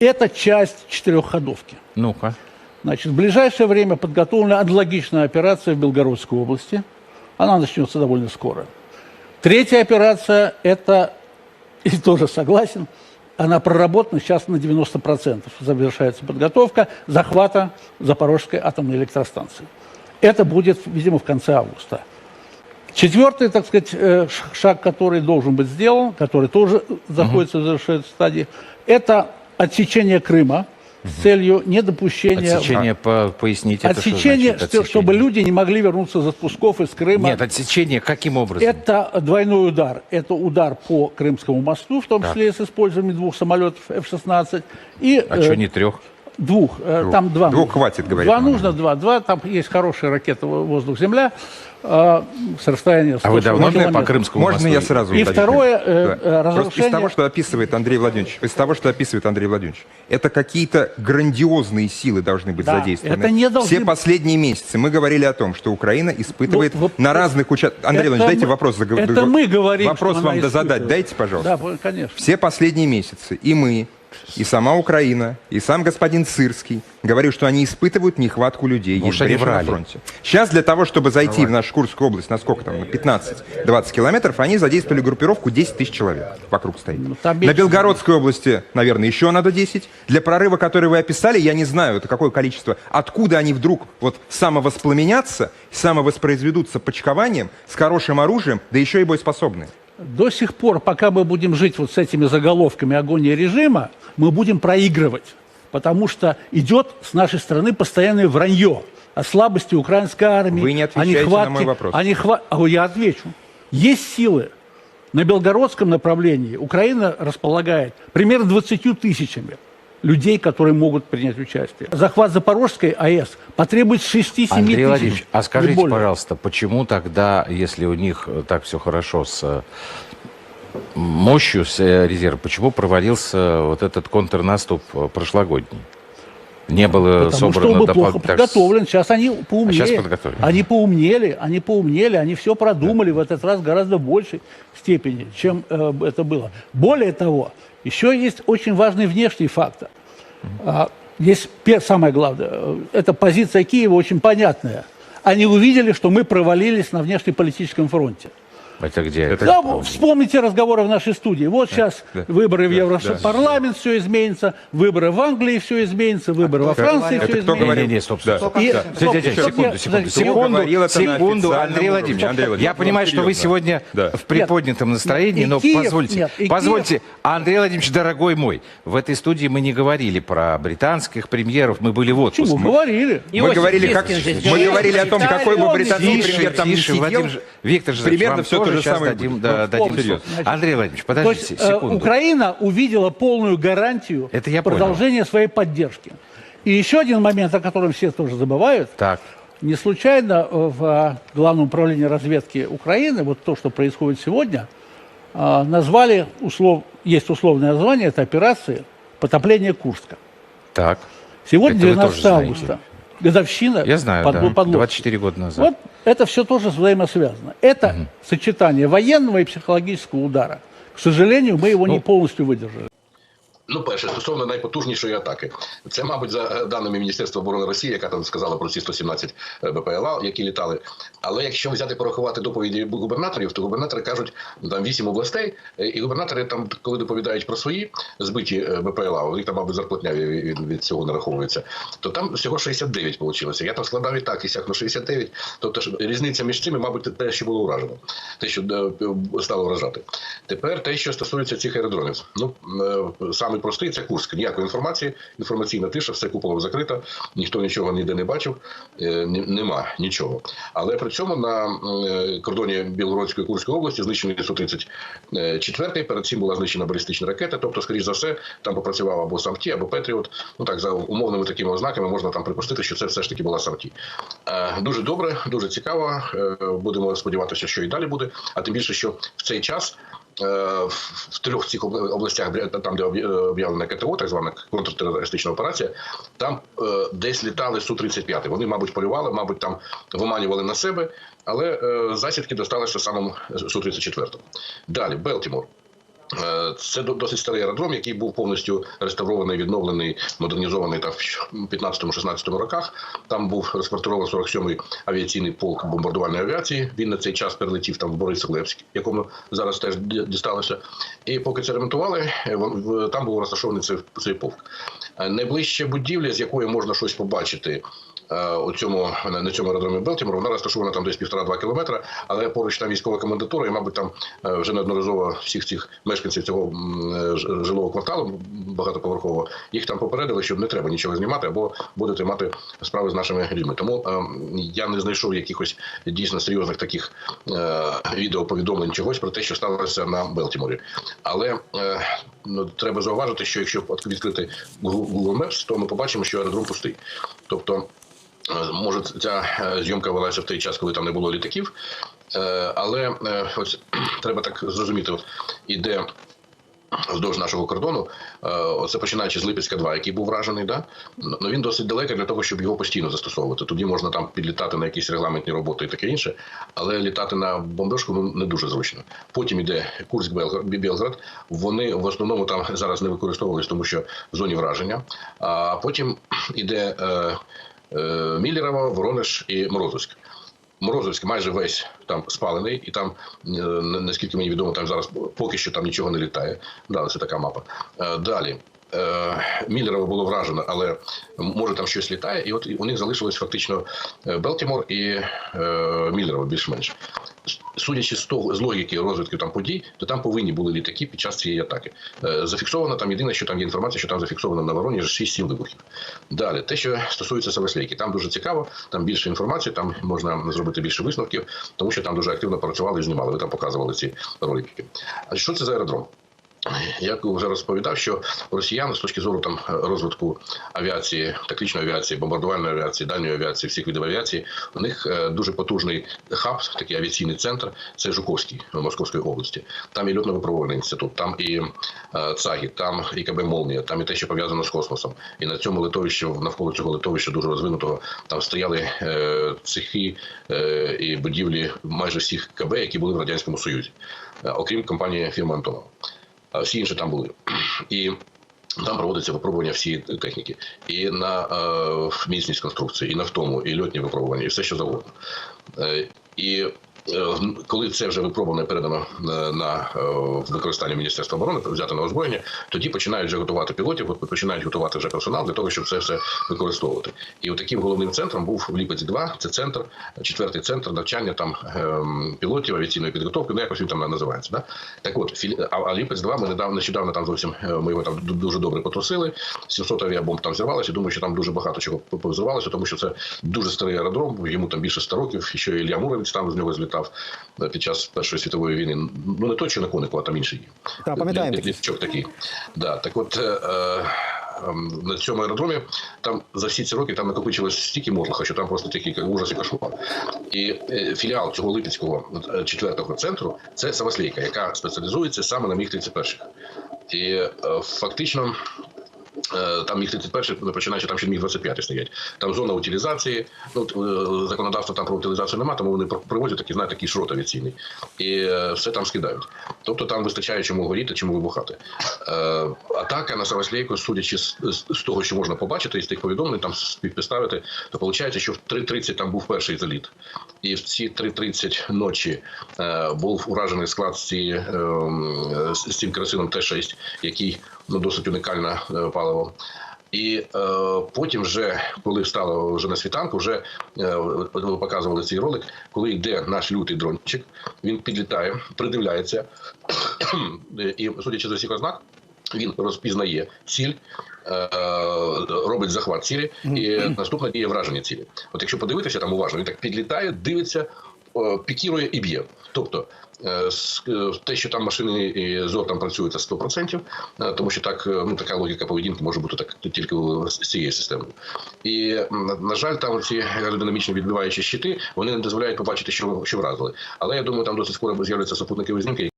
Это часть четырехходовки. Ну-ка. Значит, в ближайшее время подготовлена аналогичная операция в Белгородской области. Она начнется довольно скоро. Третья операция – это, и тоже согласен, она проработана сейчас на 90%. Завершается подготовка захвата Запорожской атомной электростанции. Это будет, видимо, в конце августа. Четвертый, так сказать, э, шаг, который должен быть сделан, который тоже находится в завершающей стадии, это отсечение Крыма с целью недопущения... Отсечение, по, поясните, это что Отсечение, значит, что- отсечение? чтобы люди не могли вернуться за спусков из Крыма. Нет, отсечение каким образом? Это двойной удар. Это удар по Крымскому мосту, в том числе с использованием двух самолетов F-16. И А э, что не трех? Двух. э, Там два. Двух нужно. хватит, говорит Два нужно, два. Два. Там есть хорошая ракета во- воздух-земля э, с расстояния А вы 140 давно по. Крымскому Можно мосту? я сразу? И второе, э, э, Просто разрушение- из того, что описывает Андрей Владимирович, из того, что описывает Андрей Владимирович, это какие-то грандиозные силы должны быть Да, задействованы. это не должны Все последние месяцы мы говорили о том, что Украина испытывает Ну, вот на разных участках. Андрей это Владимирович, дайте вопрос. это мы говорим, Вопрос вам да задать, дайте, пожалуйста. Да, конечно. Все последние месяцы и мы, и сама Украина, и сам господин Сырский говорил, что они испытывают нехватку людей. Может, есть они брешь на врали. фронте. Сейчас для того, чтобы зайти в нашу Курскую область, на сколько там, на 15-20 километров, они задействовали группировку 10 тысяч человек вокруг стоит. Ну, там на. Белгородской области, наверное, еще надо 10. Для прорыва, который вы описали, я не знаю, это какое количество. Откуда они вдруг вот самовоспламенятся, самовоспроизведутся почкованием, с хорошим оружием, да еще и боеспособны. До сих пор, пока мы будем жить вот с этими заголовками агония режима, мы будем проигрывать. Потому что идет с нашей стороны постоянное вранье о слабости украинской армии. Вы не о отвечаете на нехватке- мой вопрос. о нехва- А я отвечу. Есть силы. На Белгородском направлении Украина располагает примерно 20 тысячами Людей, которые могут принять участие. Захват Запорожской АЭС потребует 6-7 Андрей тысяч. Владимирович, а скажите, пожалуйста, почему тогда, если у них э, так все хорошо с э, мощью с э, резерва, почему провалился вот этот контрнаступ прошлогодний? Не было Потому что собрано он был допол- плохо подготовлен. Сейчас они поумнели. А сейчас. Они поумнели, они поумнели, они все продумали в этот раз гораздо большей степени, чем э, это было. Более того, еще есть очень важный внешний фактор. А, есть самое главное, э, эта позиция Киева очень понятная. Они увидели, что мы провалились на внешнеполитическом фронте. Это где? Это- Да, вспомните разговоры в нашей студии. Вот сейчас да, выборы в да, Европарламент, все изменится, выборы в Англии, все изменится, выборы во Франции, Это все кто изменится. говорил? Не, не, стоп, Да. стоп. И- Стоп, стоп, дядя, стоп, секунду, секунду, секунду, секунду, официальном Андрей. Владимирович. Андрей Владимирович, Я понимаю, что вы сегодня Да. в приподнятом настроении, но Киев- позвольте, нет, позвольте, Андрей Владимирович, дорогой мой, в этой студии мы не говорили про британских премьеров, мы были в отпуск. Почему? Мы- Говорили. Мы говорили, как, мы говорили о том, какой бы британский премьер там сидел. Виктор Жозефович, Примерно всё то же сейчас самое дадим, будет. да, Ну, дадим слово. Андрей Владимирович, То подождите есть э, секунду. Украина увидела полную гарантию Это я понял. продолжения своей поддержки. И еще один момент, о котором все тоже забывают. Так, Не случайно э, в Главном управлении разведки Украины вот то, что происходит сегодня, а, назвали, услов, есть условное название этой операции «Потопление Курска». так. Сегодня Это вы 12 тоже знаете. августа. Годовщина Я знаю, под- да, подлодки. 24 года назад. Вот это все тоже взаимосвязано. Это сочетание военного и психологического удара. К сожалению, мы его не полностью выдержали. Ну, перше, стосовно найпотужнішої атаки, це, мабуть, за е, даними Міністерства оборони Росії, яка там сказала про ці 117 БПЛА, які літали. Але якщо взяти порахувати доповіді губернаторів, то губернатори кажуть, там вісім областей, е, і губернатори там, коли доповідають про свої збиті е, БПЛА, у них там, мабуть, зарплатня від, від, цього нараховується, то там всього 69 вийшло. Я там складав і так, і сяк, ну 69. Тобто різниця між цими, мабуть, те, що було уражено, те, що е, стало вражати. Тепер те, що стосується цих аеродромів. Ну, е, самий простий це Курськ. Ніякої інформації, інформаційна тиша, все куполом закрита, ніхто нічого ніде не бачив, е, нема нічого. Але при цьому на е, кордоні Білгородської Курської області знищений 134-й, перед цим була знищена балістична ракета, тобто, скоріш за все, там попрацював або Самті, або Петріот. Ну так, за умовними такими ознаками можна там припустити, що це все ж таки була Самті. Е, Дуже добре, дуже цікаво. Е, Будемо сподіватися, що і далі буде. А тим більше, що в цей час е, в в трьох цих областях, там, де е, об'явлена КТО, так звана контртерористична операція, там е, десь літали Су-35. Вони, мабуть, полювали, мабуть, там виманювали на себе, але е, засідки досталися самому Су-34. Далі, Белтімор. Е, Це до- досить старий аеродром, який був повністю реставрований, відновлений, модернізований там в 15-16 роках. Там був розквартирований 47-й авіаційний полк бомбардувальної авіації. Він на цей час перелетів там в Борисоглебськ, якому зараз теж дісталося. І поки це ремонтували, е, там був розташований цей, цей полк. Е, Найближча будівля, з якої можна щось побачити. Е, У цьому на цьому аеродромі Белтімор, вона розташована там десь півтора-два кілометра, але поруч там військова комендатура, і, мабуть, там е, вже неодноразово всіх цих мешканців цього е, жилого кварталу багатоповерхового їх там попередили, що не треба нічого знімати або будете мати справи з нашими людьми. Тому е, я не знайшов якихось дійсно серйозних таких відеоповідомлень чогось про те, що сталося на Белтіморі. Але ну, треба зауважити, що якщо відкрити Google Maps, то ми побачимо, що аеродром пустий. Тобто Може, ця е, зйомка велася в той час, коли там не було літаків. Е, Але е, ось треба так зрозуміти, от іде вздовж нашого кордону, е, оце починаючи з Липецька 2, який був вражений, да? ну він досить далекий для того, щоб його постійно застосовувати. Тоді можна там підлітати на якісь регламентні роботи і таке інше, але літати на бомбежку ну, не дуже зручно. Потім іде Курськ Білград. Вони в основному там зараз не використовувались, тому що в зоні враження. А потім іде е, е, Міллерово, Воронеж і Морозовськ. Морозовськ майже весь там спалений, і там, е, наскільки мені відомо, там зараз поки що там нічого не літає. Да, це така мапа. Е, Далі. Міллерова було вражено, але може там щось літає, і от у них залишилось фактично Белтімор і Міллерова більш-менш. Судячи з того з логіки розвитку там подій, то там повинні були літаки під час цієї атаки. Е, Зафіксовано там єдине, що там є інформація, що там зафіксовано на вороні 6-7 вибухів. Далі, те, що стосується Савослейки, там дуже цікаво, там більше інформації, там можна зробити більше висновків, тому що там дуже активно працювали і знімали. Ви там показували ці ролики. А що це за аеродром? Як вже розповідав, що у росіян з точки зору там розвитку авіації, тактичної авіації, бомбардувальної авіації, дальньої авіації, всіх видів авіації, у них е, дуже потужний хаб, такий авіаційний центр. Це Жуковський Московської області. Там і льотно-випробувальний інститут, там і е, ЦАГІ, там і КБ Молнія, там і те, що пов'язано з космосом. І на цьому литовищі, навколо цього литовища дуже розвинутого, там стояли е, цехи і будівлі майже всіх КБ, які були в радянському Союзі, окрім компанії фірми Антонова. Всі інші там були. І там проводиться випробування всієї техніки. І на е, міцність конструкції, і на втому, і льотні випробування, і все що завгодно. Е, і коли це вже випробовано передано на, на е, використання Міністерства оборони, взято на озброєння, тоді починають вже готувати пілотів, починають готувати вже персонал для того, щоб це все використовувати. І таким головним центром був Ліпець 2 це центр, четвертий центр навчання там ем, пілотів авіаційної підготовки, ну якось він там називається. Да? Так от, філі... а, Ліпець 2 ми недавно нещодавно там зовсім е, ми його там дуже добре потрусили. 700 авіабомб там зірвалося. Думаю, що там дуже багато чого позривалося, тому що це дуже старий аеродром, йому там більше 100 років. Що Ілля Муромець там з нього злітав е, під час Першої світової війни. Ну не той, що на конику, а там інший. Так, пам'ятаємо Лі- такий. Да, так от. Е, е, ем, на цьому аеродромі там за всі ці роки там накопичилось стільки мотлаха, що там просто як ужас і кошмар. І е, філіал цього Липецького четвертого центру це Савослейка, яка спеціалізується саме на міг 31 І фактично. Е, Там міг 31 починаючи, там ще міг 25 стоять. Там зона утилізації. Ну е, законодавства там про утилізацію немає, тому вони привозять такі, знаєте, такий шрот авіаційний. І е, все там скидають. Тобто там вистачає чому горіти, чому вибухати. Атака на Савослейку, судячи з, того, що можна побачити, із тих повідомлень, там співпідставити, то виходить, що в 3.30 там був перший заліт. І в ці 3.30 ночі був уражений склад з, цієї, е, з, цим керосином Т-6, який ну, досить унікальне е, паливо. І е, потім, вже коли встало вже на світанку, вже е, ви показували цей ролик, коли йде наш лютий дрончик, він підлітає, придивляється, і судячи з усіх ознак, він розпізнає ціль, е, робить захват цілі, і наступна діє враження цілі. От якщо подивитися там уважно, він так підлітає, дивиться, пікірує і б'є. Тобто е, е, те, що там машини і ЗОР там працюють, це 100%, е, тому що так, е, ну, така логіка поведінки може бути так тільки з цією системою. І, на жаль, там ці аеродинамічні відбиваючі щити, вони не дозволяють побачити, що, що вразили. Але я думаю, там досить скоро з'являться супутникові знімки,